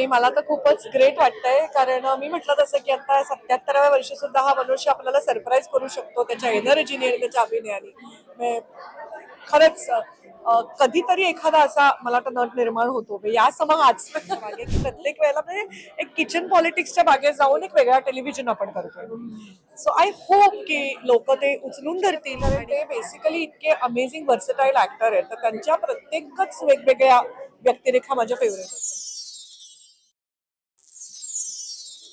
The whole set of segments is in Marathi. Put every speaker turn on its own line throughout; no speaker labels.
नाही मला तर खूपच ग्रेट वाटतंय. कारण मी म्हटलं तसं की आता सत्याहत्तराव्या वर्षी सुद्धा हा मनुष्य आपल्याला सरप्राईज करू शकतो त्याच्या एनर्जीने आणि त्याच्या अभिनयाने. म्हणजे खरंच कधीतरी एखादा असा मला तर नट निर्माण होतो. म्हणजे या सम आज प्रत्येक वेळेला म्हणजे एक किचन पॉलिटिक्सच्या मागे जाऊन एक वेगळा टेलिव्हिजन आपण करतोय. सो आय होप की लोक ते उचलून धरतील आणि ते बेसिकली इतके अमेझिंग वर्सटाईल ऍक्टर आहेत. तर त्यांच्या प्रत्येकच वेगवेगळ्या व्यक्तिरेखा माझ्या फेवरेट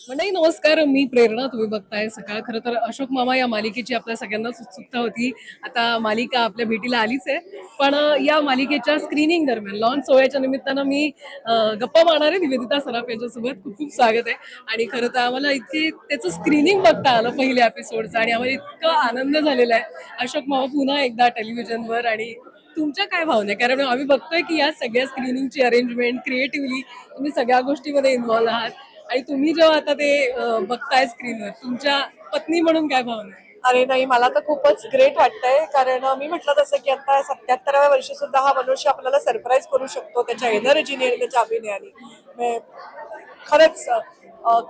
मंडळी नमस्कार. मी प्रेरणा तुम्ही बघताय सकाळ. खरं तर अशोक मामा या मालिकेची आपल्या सगळ्यांनाच उत्सुकता होती. आता मालिका आपल्या भेटीला आलीच आहे. पण या मालिकेच्या स्क्रीनिंग दरम्यान लॉन्च सोहळ्याच्या निमित्तानं मी गप्पा मारणार आहे निवेदिता सराफ यांच्यासोबत. खूप खूप स्वागत आहे. आणि खरं तर आम्हाला इतके त्याचं स्क्रीनिंग बघता आलं पहिल्या एपिसोडचं आणि आम्हाला इतका आनंद झालेला आहे. अशोक मामा पुन्हा एकदा टेलिव्हिजनवर आणि तुमच्या काय भावना आहे? कारण आम्ही बघतोय की या सगळ्या स्क्रीनिंगची अरेंजमेंट क्रिएटिव्हली तुम्ही सगळ्या गोष्टीमध्ये इन्व्हॉल्व्ह आहात. आणि तुम्ही जेव्हा आता ते बघताय स्क्रीनवर तुमच्या पत्नी म्हणून काय भावना आहे?
अरे नाही मला तर खूपच ग्रेट वाटतंय. कारण मी म्हटलं तसं की आता सत्याहत्तराव्या वर्षी सुद्धा हा मनुष्य आपल्याला सरप्राईज करू शकतो त्याच्या एनर्जीने आणि त्याच्या अभिनयाने. म्हणजे खरंच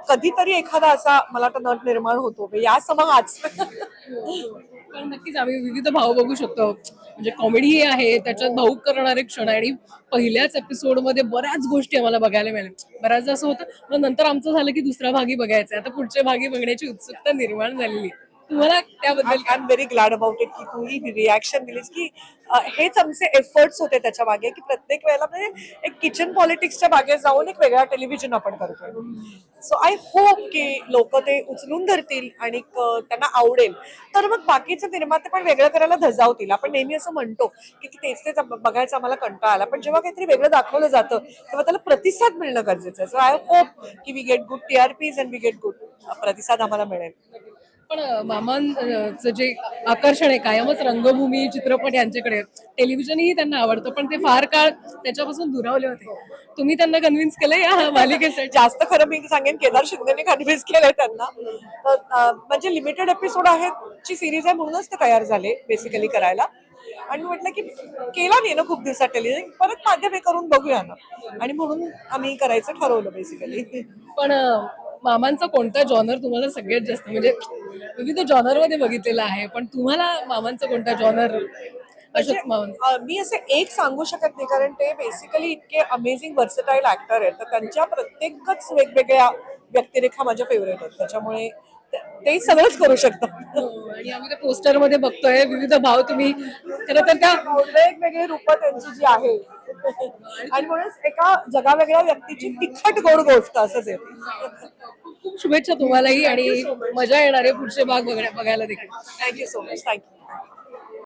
कधीतरी एखादा असा मला तर नट निर्माण होतो. म्हणजे या सम
कारण नक्कीच आम्ही विविध भाव बघू शकतो. म्हणजे कॉमेडी आहे त्याच्यात भाऊक करणारे क्षण आणि पहिल्याच एपिसोडमध्ये बऱ्याच गोष्टी आम्हाला बघायला मिळाल्या. बऱ्याचदा असं होतं मग नंतर आमचं झालं की दुसरा भागी बघायचा. आता पुढच्या भागी बघण्याची उत्सुकता निर्माण झालेली आहे. तुम्हाला त्याबद्दल
I'm very glad about it की तू ही रिॲक्शन दिलीस की अ, हेच आमचे एफर्ट्स होते त्याच्यामागे की प्रत्येक वेळेला म्हणजे एक किचन पॉलिटिक्सच्या मागे जाऊन एक वेगळा टेलिव्हिजन आपण करतोय. सो आय होप की लोक ते उचलून धरतील आणि क- त्यांना आवडेल. तर मग बाकीचे निर्माते पण वेगळं करायला धजावतील. आपण नेहमी असं म्हणतो की की तेच तेच आम- बघायचं आम्हाला कंटाळा आला. पण जेव्हा काहीतरी वेगळं दाखवलं जातं तेव्हा त्याला प्रतिसाद मिळणं गरजेचं आहे. सो आय होप की we get good TRPs and we get good प्रतिसाद आम्हाला मिळेल.
पण मामांचं जे आकर्षण आहे कायमच रंगभूमी चित्रपट यांच्याकडे. टेलिव्हिजनही त्यांना आवडतं पण ते फार काळ त्याच्यापासून दुरावले होते. तुम्ही त्यांना कन्व्हिन्स केलं या मालिकेसाठी?
जास्त खरं मी सांगेन केदार शिंदेने कन्व्हिन्स केलंय त्यांना. म्हणजे लिमिटेड एपिसोड आहेत ची सिरीज आहे म्हणूनच ते तयार झाले बेसिकली करायला. आणि म्हटलं की केला नाही ना खूप दिवसात टेलिव्हिजन परत माध्यम हे करून बघूया ना. आणि म्हणून आम्ही करायचं ठरवलं बेसिकली
पण मामांचा कोणता जॉनर तुम्हाला सगळ्यात जास्त म्हणजे विविध जॉनरमध्ये बघितलेला आहे पण तुम्हाला मामांचा कोणता जॉनर मामांचा?
मी असं एक सांगू शकत नाही कारण ते बेसिकली इतके अमेझिंग वर्सटाईल ऍक्टर आहेत तर त्यांच्या प्रत्येकच वेगवेगळ्या व्यक्तिरेखा माझ्या फेवरेट आहेत. त्याच्यामुळे ते- ते सगळंच करू शकतात.
आणि आम्ही त्या पोस्टरमध्ये बघतोय विविध भाव तुम्ही खरं तर त्या
वेगवेगळी रूप त्यांची जी आहे आणि म्हणून एका जगावेगळ्या व्यक्तीची तिखट गोड गोष्ट असंच येते
खूप शुभेच्छा तुम्हालाही आणि मजा येणार आहे पुढचे भाग बघण्या- बघायला देखील.
Thank you so much thank you